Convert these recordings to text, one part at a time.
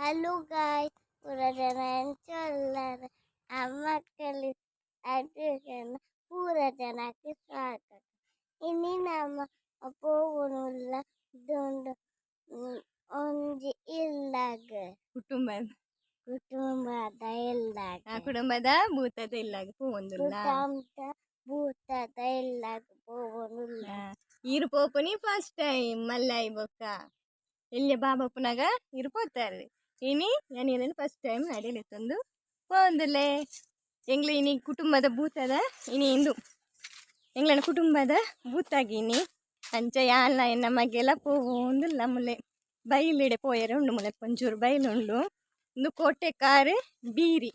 Hello ಗಾಯ್ ಪೂರ ಚೊಲ್ಲರ ಮಕ್ಕಳು ಅಡುಗೆನ ಪೂರ ಜನಕ್ಕೆ ಸ್ವಾಗತ ಇನ್ನು ನಮ್ಮ ಪೋಗುನುಲ್ಲ ದುಂಡು ಒಂಜಿ ಇಲ್ಲಾಗ ಕುಟುಂಬ ಕುಟುಂಬದ ಇಲ್ಲಾಗ ಆ ಕುಟುಂಬದ ಭೂತದ ಇಲ್ಲಾಗ ಪೋವೊಂದುಲ್ಲ ಕುಟುಂಬದ ಭೂತದ ಇಲ್ಲಾಗ ಪೋಗುನುಲ್ಲ ಇರು ಪೋಪುನಿ ಫಸ್ಟ್ ಟೈಮ್ ಮಲ್ಲೈ ಬೊಕ್ಕ ಎಲ್ಲಿ ಬಾಬಪ್ಪನಾಗ ಇರು ಇನಿ ಯಾನೇನು ಫಸ್ಟ್ ಟೈಮ್ ಅಡಿಲಿ ತಂದು ಒಂದಲ್ಲೇ ಎಂಗ್ಲ ಇನಿ ಕುಟುಂಬದ ಭೂತದ ಇನಿ ಇಂದು ಎಂಗ್ಲನ ಕುಟುಂಬದ ಭೂತಾಗಿನಿ ಅಂಚ ಯಾಲ್ನ ಎನ್ನ, ಮಗೆಲ್ಲ ಪೋವೊಂದುಲ್ಲ ಮುಲೆ ಬೈಲಿಡೆ ಪೋಯರೆ ಉಂಡು ಮುಲೆ ಒಂಚೂರು ಬೈಲುಂಡು ಇಂದು ಕೋಟೆಕಾರು ಬೀರಿ,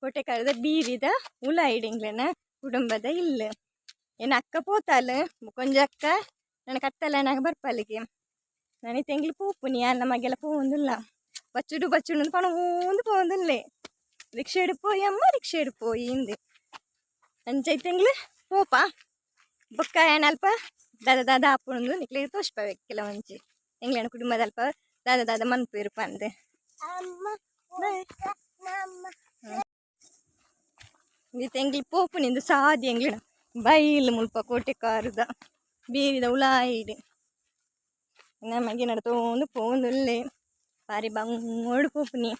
ಕೋಟೆಕಾರದ ಬೀರಿದ ಉಲ ಇಡೆಂಗ್ಲನ ಕುಟುಂಬದ ಇಲ್ಲ. ಏನು ಅಕ್ಕ ಪೋತಾಲು ಕೊಂಜ ಅಕ್ಕ ನನಗೆ ಬರ್ಪಲ್ಲಿಗೆ. ನನಗೆ ತೆಂಗ್ಲಿ ಪೂಪುನಿ ಅಲ್ಲ, ಮಗೆಲ್ಲ ಪೋವಂದಿಲ್ಲ. ಬಚ್ಚುಡು ಬಚ್ಚುಡು ಪಣ ಒಂದು ಪೋವಂದಿಲ್ಲೇ ರಿಕ್ಷಾ ಹಿಡ್ಪೋಯಿ ಅಮ್ಮ ರಿಕ್ಷಾ ಹಿಡ್ಪೋಯಿ ಹಿಂದೆ ಅಂಚೈ ತೆಂಗ್ಲು ಪೋಪ ಬೊಕ್ಕ ಏನಲ್ಪ ದಾದ ದಾದ ಅಪ್ಪುಂದು ನಿಕ್ಲಿಗೆ ತೋರಿಸ್ಬೇಕು ಕೆಲವಂಚಿ ಎಂಗ್ಲೇನ ಕುಟುಂಬದ ಅಲ್ಪ ದಾದ ದಾದ ಮನ್ಪು ಇರುಪ ಅಂದೆ ಅಮ್ಮ ಬಾಯ್ ನಮ್ಮ ಇದು ತೆಂಗ್ಲಿ ಪೋಪು ನಿಂದು ಸಾದಿ ಎಂಗ್ಲಿನ ಬೈಲ್ ಮುಲ್ಪ ಕೋಟೆ ಕಾರುದ ಬೀರಿದ ಉಲಾಯಿಡಿ ನಮಗೆ ನಡ್ತೊಂದು ಪೋಂದುಲ್ಲೆ ಬಾರಿ ಬಂಗೋಡು ಪೋಪುನಿ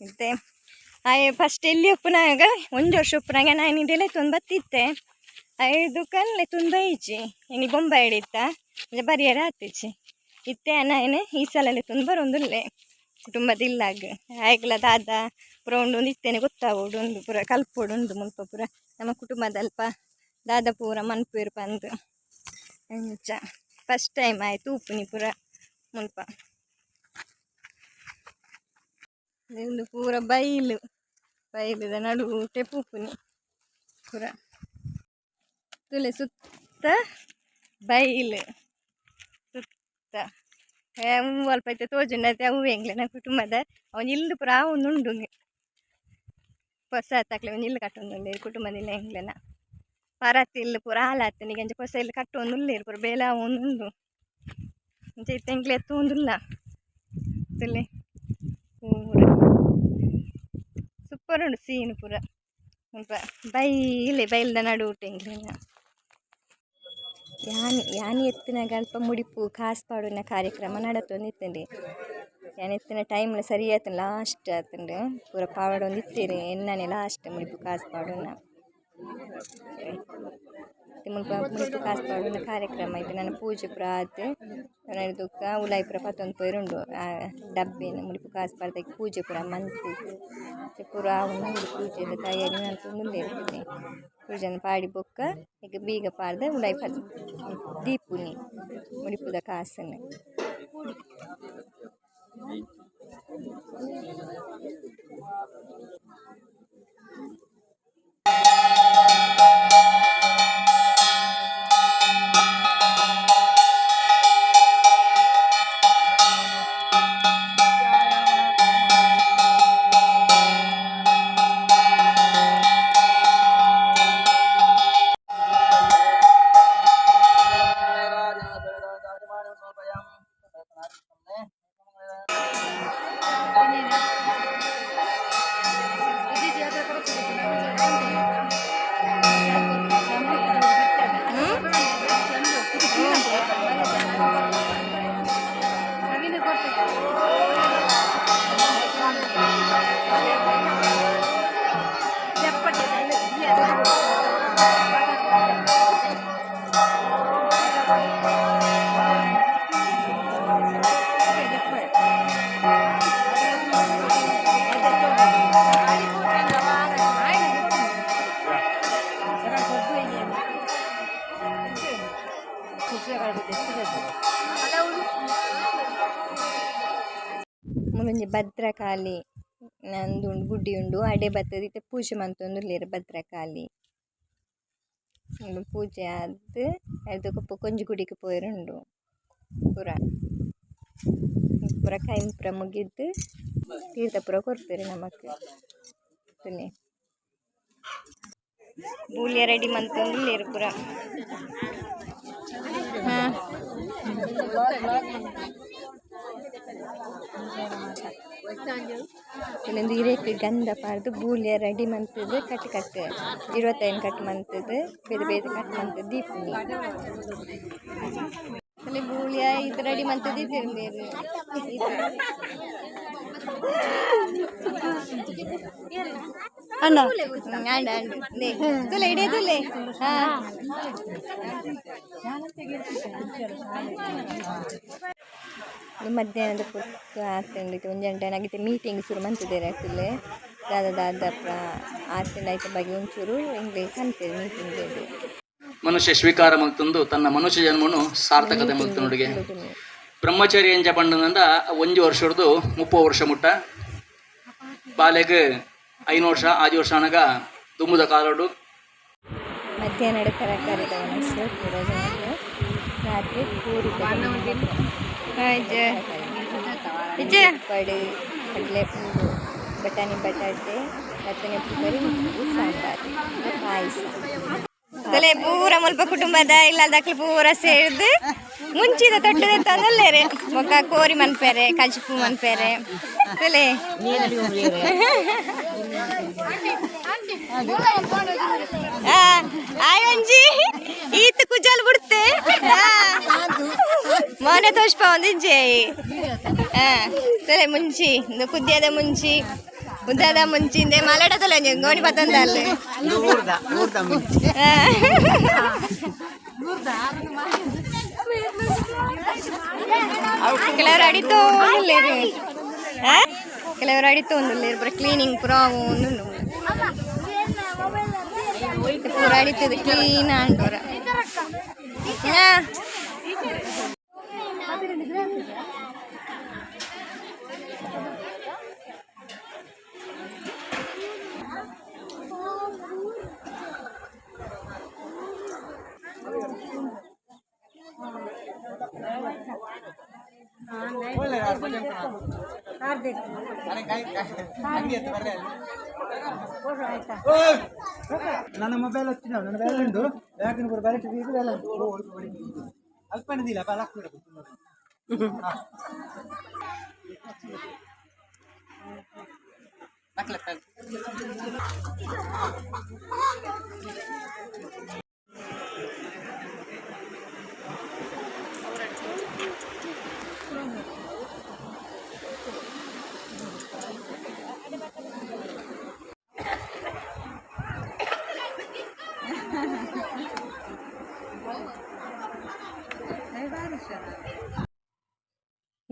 ಮತ್ತೆ ಆಯ್ ಫಸ್ಟ್ ಎಲ್ಲಿ ಉಪ್ಪನಾಗ ಒಂದು ವರ್ಷ ಉಪ್ಪನಾಗ ನಾನು ಇದೆಲ್ಲ ತುಂಬ ಬತ್ತಿತ್ತೆ ಐದು ಕಲ್ಲೆ ತುಂಬ ಈಚಿ ಇನ್ನು ಬೊಂಬ ಹಿಡಿತ. ಬರಿಯರ ಹತ್ತಿಚಿ. ಇತ್ತೆ ನಾನು ಈ ಸಲ ತುಂಬ ಕುಟುಂಬದ ಇಲ್ಲಾಗ ಆಯ್ಕಲ ದಾದ, ಪುರ ಉಂಡು ಒಂದು ಇತ್ತೇನೆ ಗೊತ್ತಾಗೋಡು ಒಂದು ಪುರ ಕಲ್ಪೋಡು ಉಂಡು ಮುಲ್ಪ ಪುರ. ನಮ್ಮ ಕುಟುಂಬದ ಅಲ್ಪ ದಾದ ಪೂರ ಮನ್ಪುರು ಬಂದು. ಫಸ್ಟ್ ಟೈಮ್ ಆಯ್ತು, ಉಪ್ಪುನಿ ಪುರ ಮುಲ್ಪ. ಒಂದು ಪೂರ ಬೈಲು, ಬೈಲಿದ ನಡು ಟೆಪುಪುನಿ ಪೂರ. ತುಲೆ ಸುತ್ತ ಬೈಲು, ಸುತ್ತ. ಅಲ್ಪ ಐತೆ ತೋಜುಂಡೈತೆ ಅವು ಹೆಂಗ್ಲೆ, ನನ್ನ ಕುಟುಂಬದ. ಅವನು ಇಲ್ದು ಪುರ ಅವನು ಉಂಡು ಹೊಸ ಕಟ್ಟೊಂದು ಒಂದು ಇಲ್ಲು ಕಟ್ಟೊಂದುಂಡು ಕುಟುಂಬದಿಲ್ಲ ಎಂಗ್ಲೆನ ಪರತ್ ಇಲ್ಲ ಪೂರ ಹಾಲಾತನಿಗೆ ಅಂಚ ಹೊಸ ಇಲ್ಲಿ ಕಟ್ಟೊಂದು ಉಲ್ಲೇರು ಪೂರ, ಬೇಲ ಅವನು ಉಂಡು ಅಂಚ ಇತ್ತೆ ಎಂಗ್ಲೆ ಎತ್ತು ಒಂದುಲ್ಲ ತುಲೆ ಪೂರ ಸೂಪರ್ ಉಂಡು ಸೀನು ಪೂರ. ಸ್ವಲ್ಪ ಬೈಲೆ, ಬೈಲ್ದ ನಡು ಎಂಗ್ಲೆನ ಯಾನಿ ಯಾನಿ ಎತ್ತಿನ ಗಲ್ಪ ಮುಡಿಪು ಕಾಸು ಪಾಡುನ ಕಾರ್ಯಕ್ರಮ ನಡತೊಂದಿತ್ತಂಡಿ ಯಾನಿ ಎತ್ತಿನ ಟೈಮ್ ಸರಿ ಆಯ್ತು ಲಾಸ್ಟ್ ಆತಂಡು ಪೂರ ಪಾವಡ ಒಂದು ಇತ್ತೀರಿ ಎನ್ನನೆ ಲಾಸ್ಟ್ ಮುಡಿಪು ಕಾಸು ಪಾಡುನ. ಮುಡಿಪು ಕಾಸು ಪಾಡುನ ಕಾರ್ಯಕ್ರಮ ಐತೆ ನನ್ನ ಪೂಜೆ ಪುರ ಆತು ನಡೆದುಕ್ಕ ಉಲಾಯಿ ಪುರ ಪತ್ತೊಂದು ಪೋಯ್ರುಂಡು ಆ ಡಬ್ಬಿನ ಮುಡಿಪು ಕಾಸು ಪಾಡ್ದಕ್ಕೆ ಪೂಜೆ ಪುರ ಮಂತು ಪುರ ಉಂಡು ಪೂಜೆದ ತಯಾರಿ ನಾನು ಇರ್ತೀನಿ ಪೂಜೆನ ಪಾಡಿ ಬೊಕ್ಕ ಈಗ ಬೀಗ ಪಾಡ್ದೆ ಉಲಾಯಿ ಪದ್ ದೀಪುನಿ ಮುಡಿಪುದ ಕಾಸನ್ನು ಮೂಲೊಂಜಿ ಭದ್ರಕಾಳಿ ನಂದು ಉಂಡು ಗುಡ್ಡಿ ಉಂಡು ಅಡೆ ಬತ್ತದ ಇತ್ತೆ ಪೂಜೆ ಮಂತೊಂದುಲ್ಲೆರ್ ಭದ್ರಕಾಳಿ ಉಂದು ಪೂಜೆ ಆದ್ ಐದು ಕೊಂಜಿ ಗುಡಿಗೆ ಪೋಯರುಂಡು ಪೂರ ಪೂರ ಕೈ ಪೂರ ಮುಗಿದ್ದು ತೀರ್ಥ ಪೂರ ಕೊರ್ಪೆರ್ ನಮಕ್ ತುಲೆ ಬೂಲಿಯ ರೆಡಿ ಮಂತೊಂದುಲ್ಲೆರ್ ಪೂರ ಹಾಂ ಇಲ್ಲೊಂದು ಹಿರೇಕೆ ಗಂಧ ಪಾರ್ದು ಬೂಲಿಯ ರೆಡಿ ಮಂತದ್ದು ಕಟ್ ಕಟ್. ಇರುವತ್ತೈದು ಕಟ್ ಮಂತದ್ದು ಬೇರೆ ಬೇರೆ ಕಟ್ ಮಂತದ್ದು ದೀಪನಿ ಅಲ್ಲಿ ಬೂಲಿಯ ಇದು ರೆಡಿ ಮಂತದ್ದು ಇದು ಬೇರೆ ಅಣ್ಣ. ಮಧ್ಯಾಹ್ನದ ಪುಸ್ತಕ ಆತಂಡಿತ್ತು ಒಂದು ಗಂಟೆನಾಗಿತ್ತು ಮೀಟಿಂಗ್ ಶುರು ಮಂತಿದ್ದೇನೆ ಆ್ಯಕ್ಚುಲಿ ದಾದಾ ದಾದ ಪ್ರ ಆತಂಡ ಆಯ್ತು ಬಗ್ಗೆ ಒಂಚೂರು ಹಿಂಗೆ ಕಾಣ್ತೇವೆ ಮೀಟಿಂಗ್ ಮನುಷ್ಯ ಸ್ವೀಕಾರ ಮಲ್ತಂದು ತನ್ನ ಮನುಷ್ಯ ಜನ್ಮನು ಸಾರ್ಥಕತೆ ಮಲ್ತನುಡಿಗೆ ಬ್ರಹ್ಮಚಾರಿ ಎಂಚ ಒಂದು ವರ್ಷ ಹಿಡಿದು ಮುಪ್ಪ ವರ್ಷ ಮುಟ್ಟ. ಬಾಲೆಗ್ ಐನು ವರ್ಷ ಆದಿ ವರ್ಷ ಅನಗ ದುಂಬುದ ಕಾಲೋಡು ಮಧ್ಯಾಹ್ನ ತರಕಾರಿ ರಾತ್ರಿ ಪಡಿ ಕಡಲೆ ಪೂರು ಬಟಾಣಿ ಬಟಾಟೆ ಬಟಾಣಿ ಪುರಿ ಸಾಂಬಾರು ಪಾಯಸ. ತಲೆ ಪೂರ ಮುಲ್ಪ ಕುಟುಂಬದ ಇಲ್ಲ ದಕ್ಲು ಪೂರ ಸೇರಿದ್ದು ಮುಂಚಿದ ತೊಟ್ಟದೆ ತಂದಲ್ಲೇರೆ ಮೊಕ್ಕ ಕೋರಿ ಮನ್ಪೇರೆ ಕಜ್ಪು ಮನ್ಪೇರೆ. ತಲೆ. ಆ, ಒಂಜಿ ಈತ್ ಕುಜಲ್ ಬಿಡ್ತೆ. ಮೊನೆ ತೋಷ್ಪ ಒಂದಿಂಜೆ ಹಾ ತಲೆ ಮುಂಚಿ ಇಂದು ಕುದ್ಯದ ಮುಂಚಿ ಉದ್ದದ ಮುಂಚಿಂದೆ ಮಲಡ ತಲೆ ಗೋಣಿ ಪತ್ತೊಂದಲ್ಲಿ ಕೆಲವರು ಅಡಿತು ಒಂದಿಲ್ಲೇರು ಕೆಲವರು ಅಡಿತು ಒಂದಿಲ್ಲೇರು ಪೂರ ಕ್ಲೀನಿಂಗ್ ಪುರ ಒಂದು ಪೂರ ಅಡಿತದೆ ಕ್ಲೀನ್ ಆಂಡೋರ ಹಾ ನನ್ನ ಮೊಬೈಲ್ ಹಚ್ಚಿದ ನನ್ನ ಬ್ಯಾಲೆಂಡ್ ಉಂಟು ಬ್ಯಾಗಿನ ಕೂಡ ಬ್ಯಾಲೆಟ್ ಇದು ಬ್ಯಾಲೆಂಟ್ ಅಲ್ಪನದಿಲ್ಲ ಬಾಲ ಹಾಕ್ಬಿಡಬೇಕು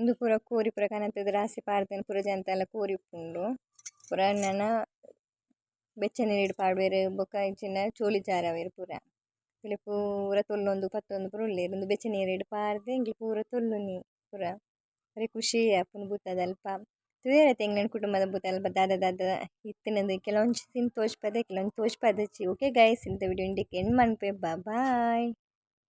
ಇಂದು ಪೂರ ಕೋರಿ ಪೂರ ಕನತದ ರಾಸಿ ಪಾಡ್ದೇನೆ ಪೂರ ಜನತ ಎಲ್ಲ ಕೋರಿ ಉಪ್ಪುಂಡು. ಪೂರ ನನ್ನ ಬೆಚ್ಚ ನೀರು ಪಾಡ್ವೇರು ಬೊಕ್ಕ ಇಂಚಿನ ಚೋಲಿ ಜಾರವೇರು ಪೂರ. ಇಲ್ಲಿ ಪೂರ ತೊಲ್ಲೊಂದು ಪತ್ತೊಂದು ಪೂರ ಉಳ್ಳೇರು. ಒಂದು ಬೆಚ್ಚ ನೀರು ಪಾಡ್ದೆ ಇಂಗ್ಲಿ ಪೂರ ತೊಲ್ಲುನಿ ಪೂರ. ಬರೀ ಖುಷಿ ಅಪ್ಪನ ಬೂತದ ಅಲ್ಪ. ತುದೇರ ತೆಂಗಿನ ಕುಟುಂಬದ ಬೂತ ಅಲ್ಪ. ದಾದ ದಾದ ಇತ್ತಿನದು ಕೆಲವೊಂದು ತಿನ್ ತೋಚ್ಪದೆ ಕೆಲವೊಂದು ತೋಚ್ಪದಚ್ಚಿ ಓಕೆ ಗೈಸ್ ಇಂಥ ವಿಡಿಯೋ ಇಂಡಿಕ್ ಎಂಡ್ ಮನ್ಪೆ ಬಾಯ್